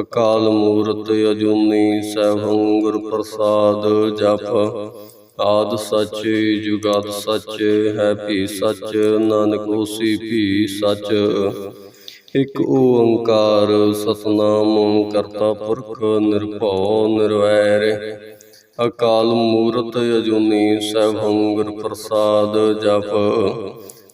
ਅਕਾਲ ਮੂਰਤ ਅਜੂਨੀ ਸੈਭੰ ਗੁਰ ਪ੍ਰਸਾਦ ਜਪ। ਆਦ ਸੱਚ, ਜੁਗਾਦ ਸੱਚ, ਹੈ ਭੀ ਸੱਚ, ਨਾਨਕ ਹੋਸੀ ਭੀ ਸੱਚ। ਇਕ ਓੰਕਾਰ ਸਤਨਾਮ ਕਰਤਾ ਪੁਰਖ ਨਿਰਭਉ ਨਿਰਵੈਰ। ਅਕਾਲ ਮੂਰਤ ਅਜੂਨੀ ਸੈਭੰ ਗੁਰ ਪ੍ਰਸਾਦ ਜਪ।